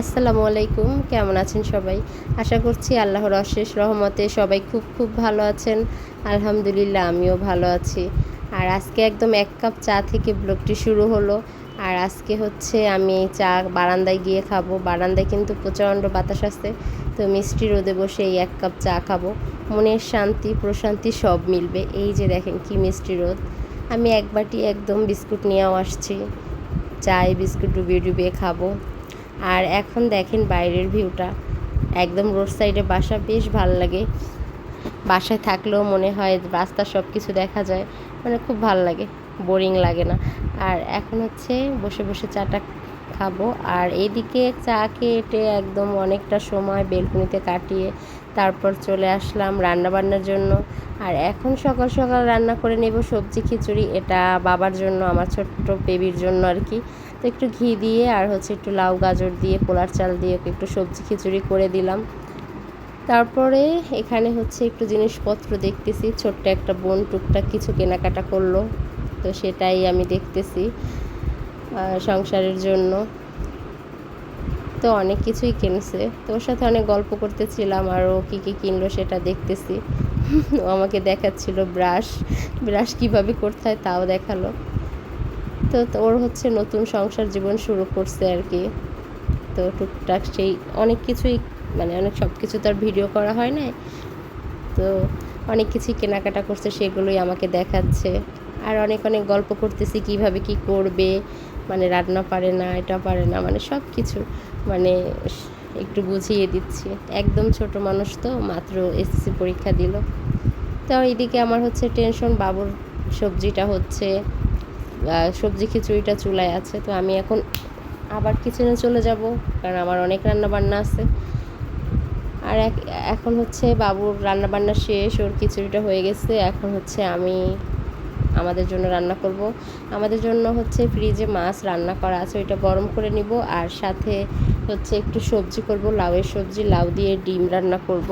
আসসালামু আলাইকুম, কেমন আছেন সবাই? আশা করছি আল্লাহর অশেষ রহমতে সবাই খুব খুব ভালো আছেন। আলহামদুলিল্লাহ, আমিও ভালো আছি। আর আজকে একদম এক কাপ চা থেকে ব্লগটি শুরু হলো। আর আজকে হচ্ছে আমি চা বারান্দায় গিয়ে খাব। বারান্দায় কিন্তু প্রচণ্ড বাতাস আছে, তো মিষ্টি রোদে বসে এই এক কাপ চা খাব। মনের শান্তি, প্রশান্তি সব মিলবে। এই যে দেখেন কি মিষ্টি রোদ। আমি এক বাটি একদম বিস্কুট নিয়েও আসছি। চায় বিস্কুট ডুবিয়ে ডুবিয়ে খাব। আর এখন দেখেন বাইরের ভিউটা। একদম রোড সাইডে বাসা বেশ ভালো লাগে। বাসায় থাকলেও মনে হয় রাস্তা সব কিছু দেখা যায়। মানে খুব ভালো লাগে, বোরিং লাগে না। আর এখন হচ্ছে বসে বসে চাটা খাব। আর এইদিকে চা কেটে একদম অনেকটা সময় বেলকুনিতে কাটিয়ে তারপর চলে আসলাম রান্না বান্নার জন্য। আর এখন সকাল সকাল রান্না করে নেব সবজি খিচুড়ি। এটা বাবার জন্য, আমার ছোট্ট বেবির জন্য আর কি। তো একটু ঘি দিয়ে আর হচ্ছে একটু লাউ, গাজর দিয়ে, পোলার চাল দিয়ে ওকে একটু সবজি খিচুড়ি করে দিলাম। তারপরে এখানে হচ্ছে একটু জিনিসপত্র দেখতেছি, ছোট্ট একটা বোন টুকটাক কিছু কেনাকাটা করল, তো সেটাই আমি দেখতেছি সংসারের জন্য। তো অনেক কিছুই কিনছে তো ওর সাথে অনেক গল্প করতেছিলাম, আর ও কী কী কিনলো সেটা দেখতেছি। ও আমাকে দেখাচ্ছিল ব্রাশ ব্রাশ কীভাবে করতে হয় তাও দেখাল। তো ওর হচ্ছে নতুন সংসার জীবন শুরু করছে আর কি। তো টুকটাক সেই অনেক কিছুই মানে অনেক সব কিছু তো আর ভিডিও করা হয় না তো অনেক কিছুই কেনাকাটা করছে, সেগুলোই আমাকে দেখাচ্ছে। আর অনেক অনেক গল্প করতেছি, কীভাবে কি করবে মানে রান্না পারে না, এটা পারে না মানে সব কিছু মানে একটু বুঝিয়ে দিচ্ছি। একদম ছোট মানুষ তো, মাত্র এসএসসি পরীক্ষা দিল। তো এইদিকে আমার হচ্ছে টেনশন বাবুর সবজিটা হচ্ছে সবজি খিচুড়িটা চুলায় আছে, তো আমি এখন আবার কিচেনে চলে যাব, কারণ আমার অনেক রান্না বান্না আছে। আর এখন হচ্ছে বাবুর রান্না বান্না শেষ, ওর খিচুড়িটা হয়ে গেছে, এখন হচ্ছে আমি আমাদের জন্য রান্না করব। আমাদের জন্য হচ্ছে ফ্রিজে মাছ রান্না করা আছে, ওইটা গরম করে নিব, আর সাথে হচ্ছে একটু সবজি করব, লাউয়ের সবজি, লাউ দিয়ে ডিম রান্না করব।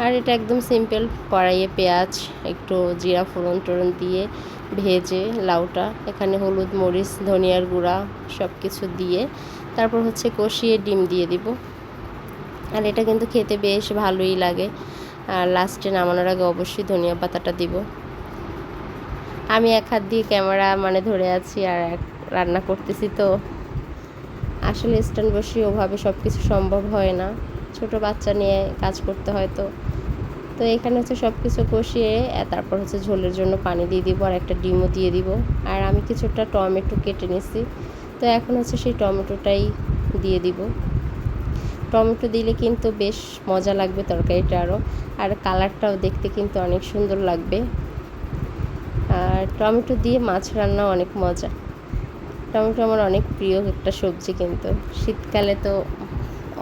আর এটা একদম সিম্পল কড়াইয়ে পেঁয়াজ, একটু জিরা ফোড়ন টোড়ন দিয়ে ভেজে লাউটা, এখানে হলুদ, মরিচ, ধনিয়ার গুঁড়া সব কিছু দিয়ে তারপর হচ্ছে কষিয়ে ডিম দিয়ে দিব। আর এটা কিন্তু খেতে বেশ ভালোই লাগে। আর লাস্টে নামানোর আগে অবশ্যই ধনিয়া পাতাটা দিব। আমি এক হাত দিয়ে ক্যামেরা মানে ধরে আছি আর এক রান্না করতেছি তো। আসলে স্ট্যান্ড বসে ওভাবে সব কিছু সম্ভব হয় না। ছোট বাচ্চা নিয়ে কাজ করতে হয় তো। তো এখানে হচ্ছে সব কিছু কষিয়ে তারপর হচ্ছে ঝোলের জন্য পানি দিয়ে দিব আর একটা ডিমও দিয়ে দিব। আর আমি কিছুটা টমেটো কেটে নিছি। তো এখন হচ্ছে সেই টমেটোটাই দিয়ে দিব। টমেটো দিলে কিন্তু বেশ মজা লাগবে তরকারিটা আরও আর কালারটাও দেখতে কিন্তু অনেক সুন্দর লাগবে। আর টমেটো দিয়ে মাছ রান্না অনেক মজা। টমেটো আমার অনেক প্রিয় একটা সবজি কিন্তু। শীতকালে তো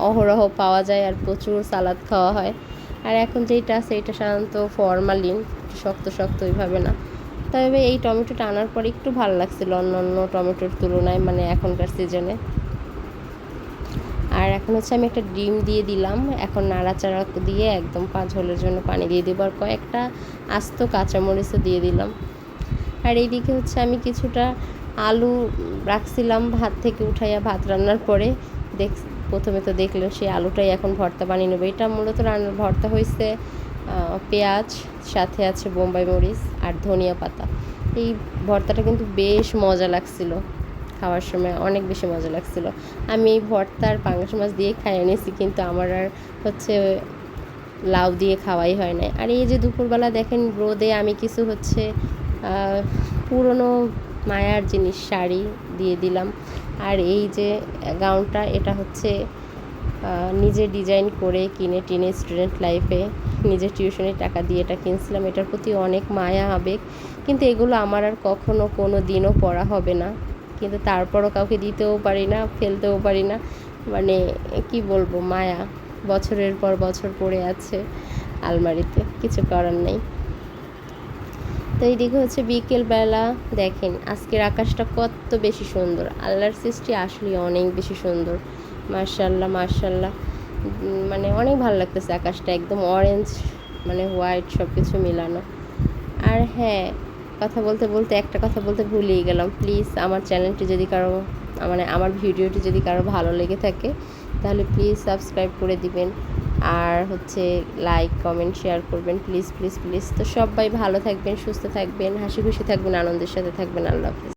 অহরহ পাওয়া যায় আর প্রচুর সালাদ খাওয়া হয়। আর এখন যেইটা আছে, এটা সাধারণত ফরমালিন, শক্ত শক্ত ওইভাবে না। তবে এই টমেটোটা আনার পর একটু ভালো লাগছিল অন্য অন্য টমেটোর তুলনায় মানে এখনকার সিজনে। আর এখন হচ্ছে আমি একটা ডিম দিয়ে দিলাম। এখন নাড়াচাড়া দিয়ে একদম পা ঝোলের জন্য পানি দিয়ে দেবো আর কয়েকটা আস্ত কাঁচামরিচও দিয়ে দিলাম। আর এইদিকে হচ্ছে আমি কিছুটা আলু রাখছিলাম ভাত থেকে উঠাইয়া ভাত রান্নার পরে। দেখ, প্রথমে তো দেখলেন সেই আলুটাই এখন ভর্তা বানিয়ে নেব। এটা মূলত রান্নার ভর্তা হয়েছে পেঁয়াজ, সাথে আছে বোম্বাই মরিচ আর ধনিয়া পাতা। এই ভর্তাটা কিন্তু বেশ মজা লাগছিল খাওয়ার সময়, অনেক বেশি মজা লাগছিল। আমি এই ভর্তার পাঙ্গাস মাছ দিয়ে খাইয়ে নিয়েছি কিন্তু আমার আর হচ্ছে লাউ দিয়ে খাওয়াই হয় না আর এই যে দুপুরবেলা দেখেন রোদে আমি কিছু হচ্ছে পুরনো মায়ার জিনিস, শাড়ি দিয়ে দিলাম। আর এই যে গাউনটা, এটা হচ্ছে নিজে ডিজাইন করে কিনে টিনে স্টুডেন্ট লাইফে নিজে টিউশনের টাকা দিয়ে এটা কিনছিলাম। এটার প্রতি অনেক মায়া, আবেগ। কিন্তু এগুলো আমার আর কখনো কোনো দিনও পড়া হবে না। কিন্তু তারপরও কাউকে দিতেও পারি না, ফেলতেও পারি না। মানে কি বলব, মায়া। বছরের পর বছর পড়ে আছে আলমারিতে, কিছু করার নেই। তো এইদিকে হচ্ছে বিকেলবেলা দেখেন, আজকের আকাশটা কত বেশি সুন্দর। আল্লাহর সৃষ্টি আসলে অনেক বেশি সুন্দর। মার্শাল্লাহ মার্শাল্লাহ মানে অনেক ভালো লাগতেছে আকাশটা, একদম অরেঞ্জ মানে হোয়াইট সব কিছু মিলানো। আর হ্যাঁ কথা বলতে বলতে, একটা কথা বলতে ভুলেই গেলাম। প্লিজ আমার চ্যানেলটি যদি কারও মানে আমার ভিডিওটি যদি কারও ভালো লেগে থাকে, তাহলে প্লিজ সাবস্ক্রাইব করে দিবেন। আর হচ্ছে লাইক কমেন্ট শেয়ার করবেন প্লিজ প্লিজ প্লিজ তো সবাই ভালো থাকবেন, সুস্থ থাকবেন, হাসি খুশি থাকবেন, আনন্দের সাথে থাকবেন। আল্লাহ হাফিজ।